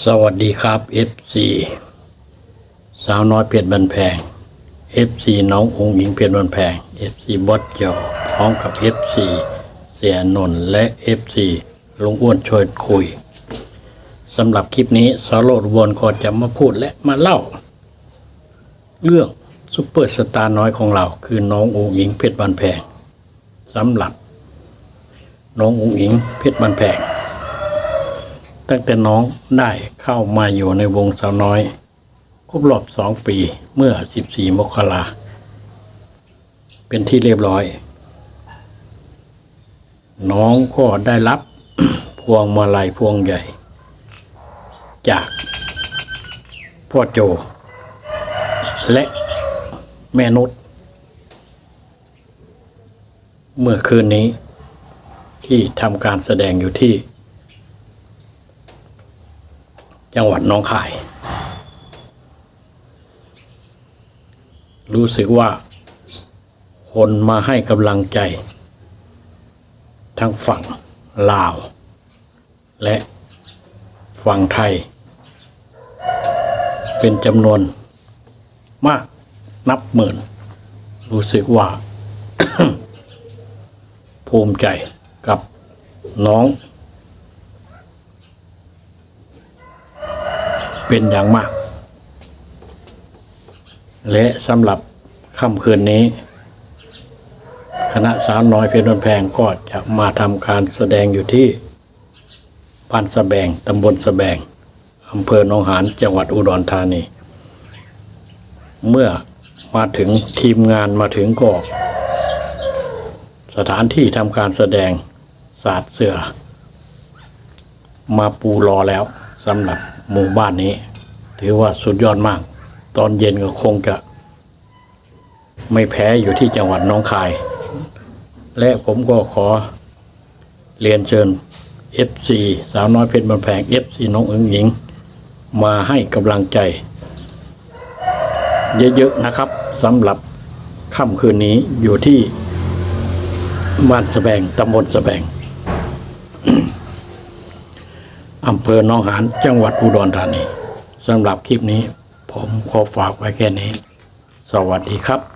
สวัสดีครับ FC สาวน้อยเพชรบันแพง FC น้ององค์หญิงเพชรบันแพง FC บอสเจาพร้อมกับ FC เสียนนท์และ FC ลุงอ้วนชวนคุยสำหรับคลิปนี้สโรดวนก็จะมาพูดและมาเล่า เรื่องซุปเปอร์สตาร์น้อยของเรา คือน้ององค์หญิงเพชรบันแพงสำหรับ น้ององค์หญิงเพชรบันแพง ตั้งแต่น้องได้เข้ามาอยู่ในวงสาวน้อย ครบรอบสองปีเมื่อ 14 มกราเป็นที่เรียบร้อย น้องก็ได้รับพวงมาลัยพวงใหญ่ จากพ่อโจ และแม่นุชเมื่อคืนนี้ที่ทำการแสดงอยู่ที่ จังหวัดน้องคาย รู้สึกว่า คนมาให้กำลังใจ ทั้งฝั่งลาว และฝั่งไทย เป็นจำนวนมากนับหมื่น รู้สึกว่า ภูมิใจกับน้อง เป็นอย่างมาก และสำหรับค่ำคืนนี้ คณะสาวน้อยเพชรนนแพงก็จะมาทำการแสดงอยู่ที่บ้านสะแบงตำบลสะแบงอำเภอหนองหานจังหวัดอุดรธานี เมื่อมาถึงทีมงานมาถึงก็ สถานที่ทำการแสดงศาสตร์เสือ มาปูรอแล้วสำหรับ หมู่บ้านนี้ ถือว่าสุดยอดมาก ตอนเย็นก็คงจะ ไม่แพ้อยู่ที่จังหวัดน้องคาย และผมก็ขอเรียนเชิญ FC สาวน้อยเพชรบันแพง FC น้องอึ้งหญิง มาให้กำลังใจ เยอะๆนะครับสำหรับค่ำคืนนี้อยู่ที่บ้านสะแบงตำบลสะแบง อำเภอหนองหานจังหวัดอุดรธานีสำหรับคลิปนี้ ผมขอฝากไว้แค่นี้ สวัสดีครับ